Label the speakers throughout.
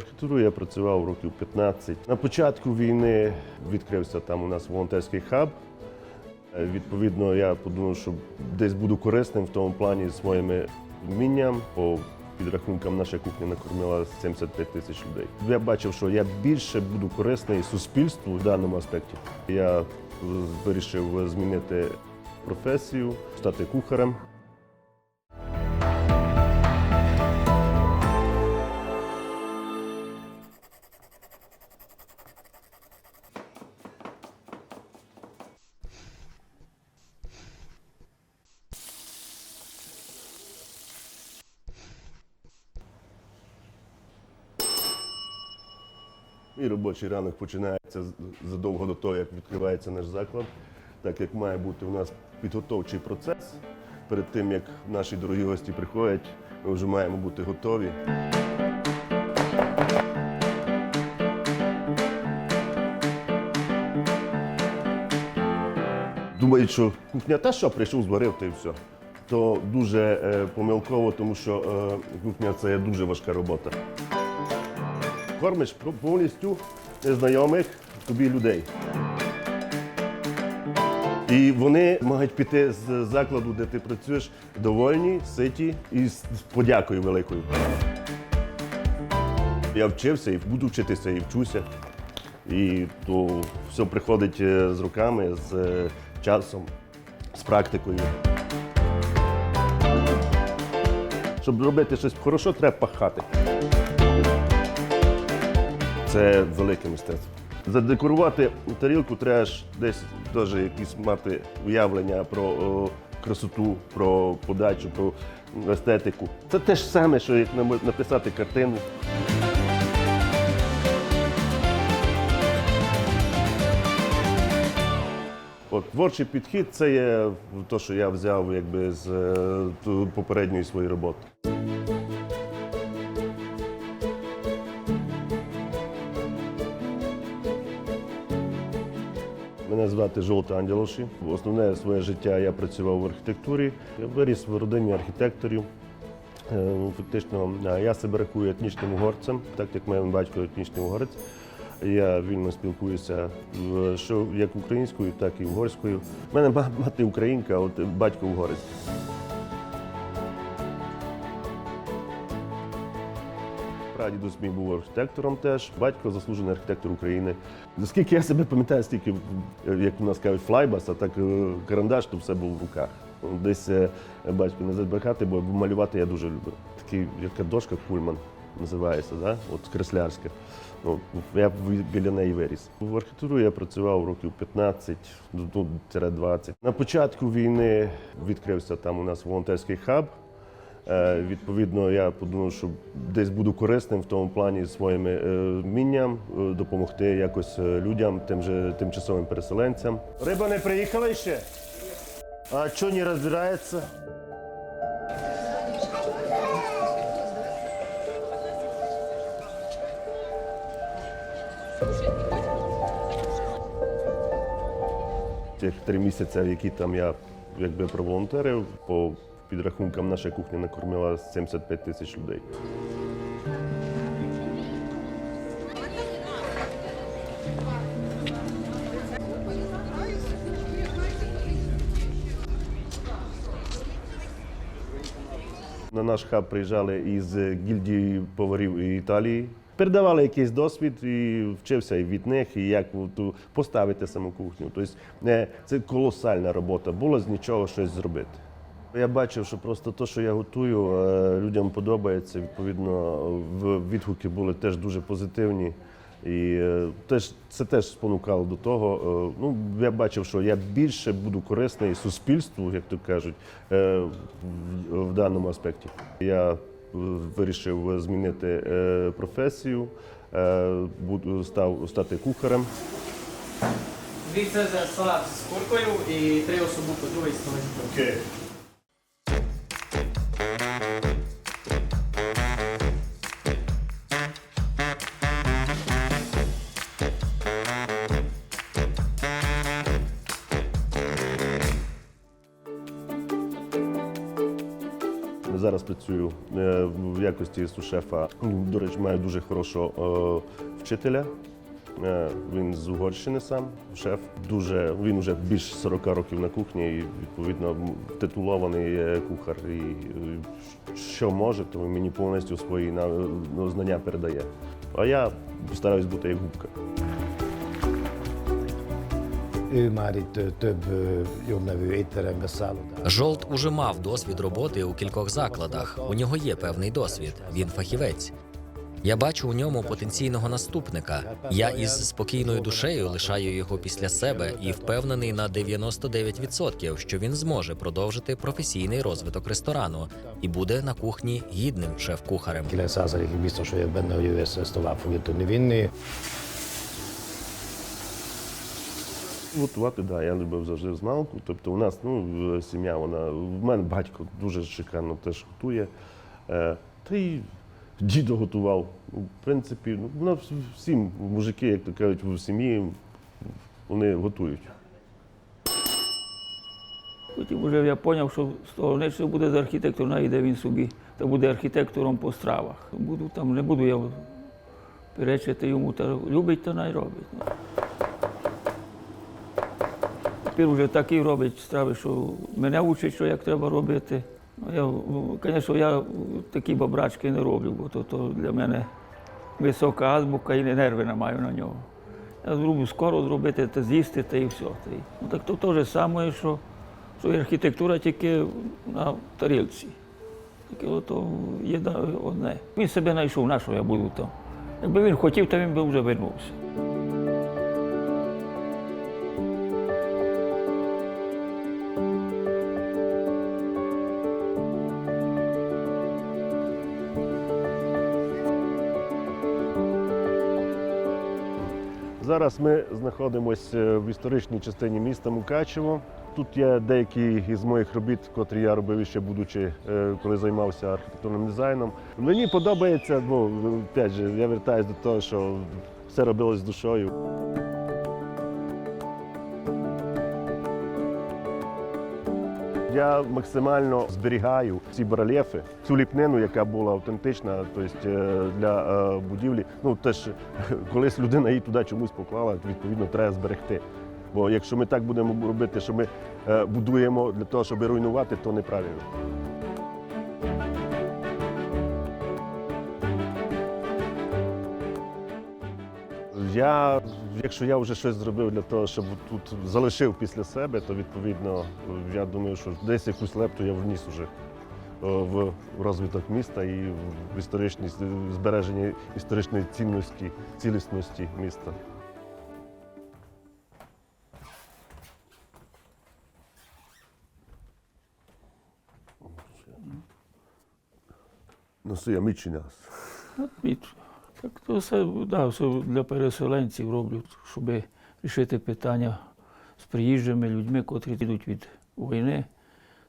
Speaker 1: архітектуру я працював років 15. На початку війни відкрився там у нас волонтерський хаб. Е, Відповідно, я подумав, що десь буду корисним в тому плані з моїми вмінням. По підрахункам наша кухня накормила 75 тисяч людей. Я бачив, що я більше буду корисний суспільству в даному аспекті. Я вирішив змінити професію, стати кухарем. Робочий ранок починається задовго до того, як відкривається наш заклад, так як має бути у нас підготовчий процес. Перед тим як наші дорогі гості приходять, ми вже маємо бути готові. Думають, що кухня та що прийшов, зварив та і все. То дуже е, помилково, тому що е, кухня це дуже важка робота кормиш повністю незнайомих тобі людей. І вони можуть піти з закладу, де ти працюєш, довольні, ситі і з подякою великою. Я вчився і буду вчитися, і вчуся. І то все приходить е, з руками, з е, часом, з практикою. Щоб робити щось хороше, треба пахати. Це велике мистецтво. Задекорувати тарілку треба ж десь теж якісь мати уявлення про о, красоту, про подачу, про естетику. Це те ж саме, що як написати картину. От, творчий підхід це є те, що я взяв якби, з е, попередньої своєї роботи. Звати Жолта Анділоші. Основне своє життя я працював в архітектурі. Я виріс в родині архітекторів. Е, Фактично, я себе рахую етнічним угорцем, так як мій батько етнічний угорець. Я вільно спілкуюся що як українською, так і угорською. У мене мати українка, а от батько угорець. Прадідусь мій був архітектором теж, батько заслужений архітектор України. Наскільки я себе пам'ятаю, стільки, е, як у нас кажуть, флайбас, а так е, карандаш, то все було в руках. Десь е, батько не забрехати, бо малювати я дуже люблю. Такий, яка дошка Кульман називається, да? от креслярська. Ну, я біля неї виріс. В архітектуру я працював років 15, ну, 20. На початку війни відкрився там у нас волонтерський хаб. Е, Відповідно, я подумав, що десь буду корисним в тому плані своїми е, вмінням е, допомогти якось людям, тим же тимчасовим переселенцям. Риба не приїхала ще? А що не розбирається? Тих три місяці, які там я якби проволонтерив, по підрахункам наша кухня накормила 75 тисяч людей. На наш хаб приїжджали із гільдії поварів Італії. Передавали якийсь досвід і вчився і від них, і як ту поставити саму кухню. Тобто це колосальна робота, було з нічого щось зробити. Я бачив, що просто те, що я готую, е, людям подобається. Відповідно, відгуки були теж дуже позитивні. І е, теж, це теж спонукало до того. е, Ну, я бачив, що я більше буду корисний суспільству, як то кажуть, в, в даному аспекті. Я вирішив змінити професію, буду став стати кухарем.
Speaker 2: Салат з куркою і три особу по другій стороні.
Speaker 1: Окей. Зараз працюю е, в якості сушефа. До речі, маю дуже хорошого е, вчителя. Е, Він з Угорщини сам, шеф. Дуже він вже більш 40 років на кухні і відповідно титулований е, кухар. І е, що може, то мені повністю свої на- знання передає. А я стараюсь бути як губка.
Speaker 3: Ő már itt több jobb nevű étterembe szállodában.
Speaker 4: Жолт уже мав досвід роботи у кількох закладах. У нього є певний досвід. Він фахівець. Я бачу у ньому потенційного наступника. Я із спокійною душею лишаю його після себе і впевнений на 99%, що він зможе продовжити професійний розвиток ресторану і буде на кухні гідним шеф-кухарем.
Speaker 3: 9%-ig biztos vagyok benne, hogy ő ezt, ezt tovább
Speaker 1: Готувати, да, я любив завжди змалку. Тобто у нас ну, сім'я, вона в мене батько дуже шикарно теж готує. Е, та й дідо готував. Ну, В принципі, ну, у нас всі мужики, як то кажуть, в сім'ї вони готують.
Speaker 5: Потім вже я зрозумів, що з того не що буде з архітектором, найде він собі, та буде архітектором по стравах. Буду там, не буду я перечити йому, та любить, то най робить. Ну. Тепер вже такі робить страви, що мене учать, що як треба робити. Ну, я, ну, Звісно, я такі бабрачки не роблю, бо то, то для мене висока азбука і нерви не маю на нього. Я зроблю скоро зробити, та з'їсти, та і все. Та й- Ну, так то те ж саме, що, що архітектура тільки на тарілці. Тільки ото єда одне. Він себе знайшов, на що я буду там. Якби він хотів, то він би вже вернувся.
Speaker 1: Зараз ми знаходимося в історичній частині міста Мукачево. Тут є деякі із моїх робіт, котрі я робив ще будучи, е, коли займався архітектурним дизайном. Мені подобається, ну опять же, я вертаюся до того, що все робилось з душою. Я максимально зберігаю ці барельєфи, цю ліпнину, яка була автентична, тобто е, для е, будівлі. Ну теж колись людина її туди чомусь поклала, відповідно треба зберегти. Бо якщо ми так будемо робити, що ми е, будуємо для того, щоб руйнувати, то неправильно. Я, якщо я вже щось зробив для того, щоб тут залишив після себе, то відповідно я думаю, що десь якусь лепту я вніс уже е, в розвиток міста і в історичність збереження історичної цінності, цілісності міста. Ну, це я нас.
Speaker 5: І так то все, да, все для переселенців роблю, щоб рішити питання з приїжджими людьми, котрі йдуть від війни,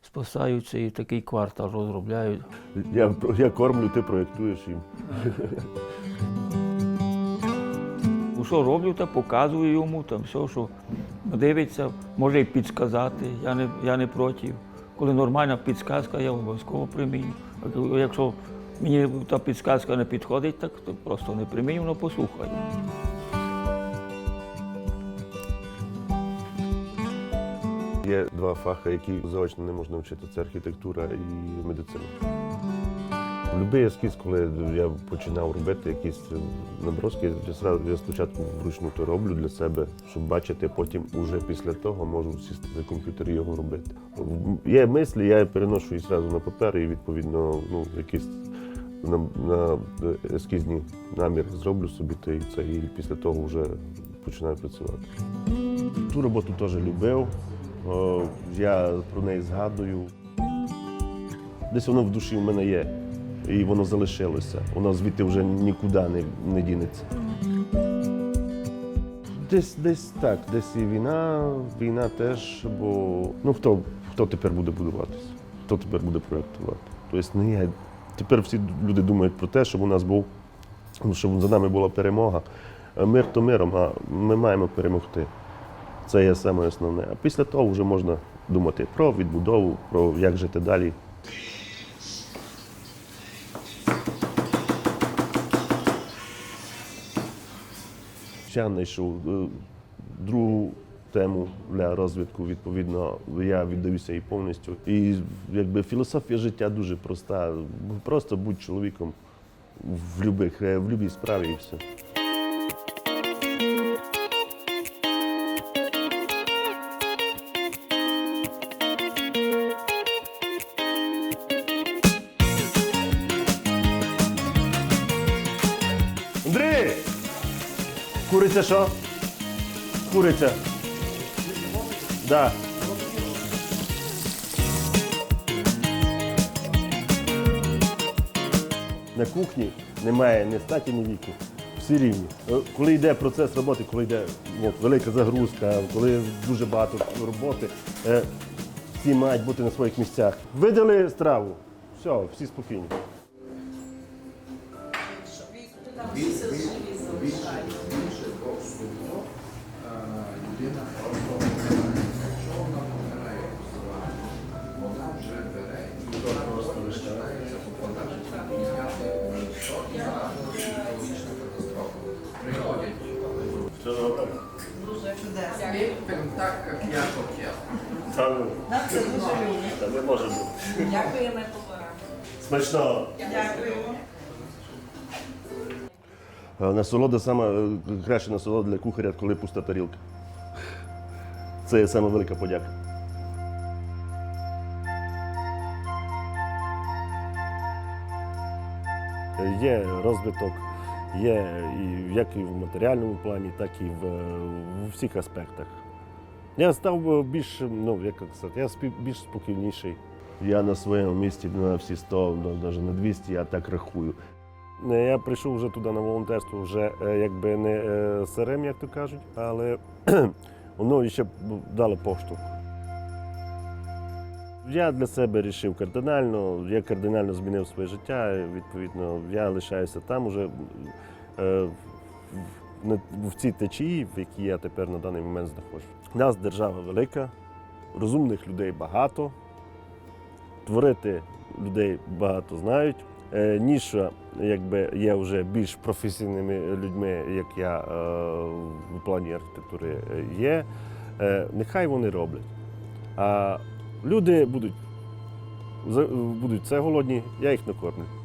Speaker 5: спасаються і такий квартал розробляють.
Speaker 1: Я, я кормлю, ти проєктуєш їм.
Speaker 5: Ну, Що роблю, та показую йому, там все, що дивиться, може і підсказати, я не, я не проти. Коли нормальна підсказка, я обов'язково приміню. Якщо мені та підсказка не підходить, так то просто не але послухаю.
Speaker 1: Є два фахи, які заочно не можна вчити: це архітектура і медицина. Любий ескіз, коли я починав робити якісь наброски, я спочатку вручну то роблю для себе, щоб бачити, потім уже після того можу сісти за комп'ютер і його робити. Є мислі, я переношу їх зразу на папер і відповідно ну, якісь на, на ескізні намір зроблю собі та і це, і після того вже починаю працювати. Ту роботу теж любив. Я про неї згадую. Десь воно в душі в мене є, і воно залишилося. Воно звідти вже нікуди не, не дінеться. Десь, десь так, десь і війна, війна теж, бо ну хто, хто тепер буде будуватися? Хто тепер буде проєктувати? Тобто не я. Тепер всі люди думають про те, щоб у нас був, щоб за нами була перемога. Е, мир то миром, а ми маємо перемогти. Це є саме основне. А після того вже можна думати про відбудову, про як жити далі. Я знайшов е, другу тему для розвитку. Відповідно, я віддаюся їй повністю. І якби філософія життя дуже проста. Просто будь чоловіком в любих, е, в любій справі і все. Андрій! Куриця що? Куриця. Да. На кухні немає ні статі, ні віку. Всі рівні. Е, Коли йде процес роботи, коли йде от, велика загрузка, коли дуже багато роботи, е, всі мають бути на своїх місцях. Видали страву. Все, всі спокійні.
Speaker 6: Дякуємо поварам.
Speaker 1: Смачно.
Speaker 6: Дякуємо.
Speaker 1: Насолода сама е, краща насолода для кухаря, коли пуста тарілка. Це є саме велика подяка. Є розвиток, є і як і в матеріальному плані, так і в, в всіх аспектах. Я став більш, ну як сказати, я більш спокійніший. Я на своєму місці на всі 100, навіть на 200, я так рахую. Я прийшов вже туди на волонтерство, вже е, якби не е, сирим, як то кажуть, але воно ще дало поштовх. Я для себе вирішив кардинально, я кардинально змінив своє життя. Відповідно, я лишаюся там уже е, в, в цій течії, в якій я тепер на даний момент знаходжусь. У нас держава велика, розумних людей багато, творити людей багато знають. Е, Ніша якби є вже більш професійними людьми, як я е, в плані архітектури е, є. Нехай вони роблять. А люди будуть, будуть це голодні, я їх накормлю.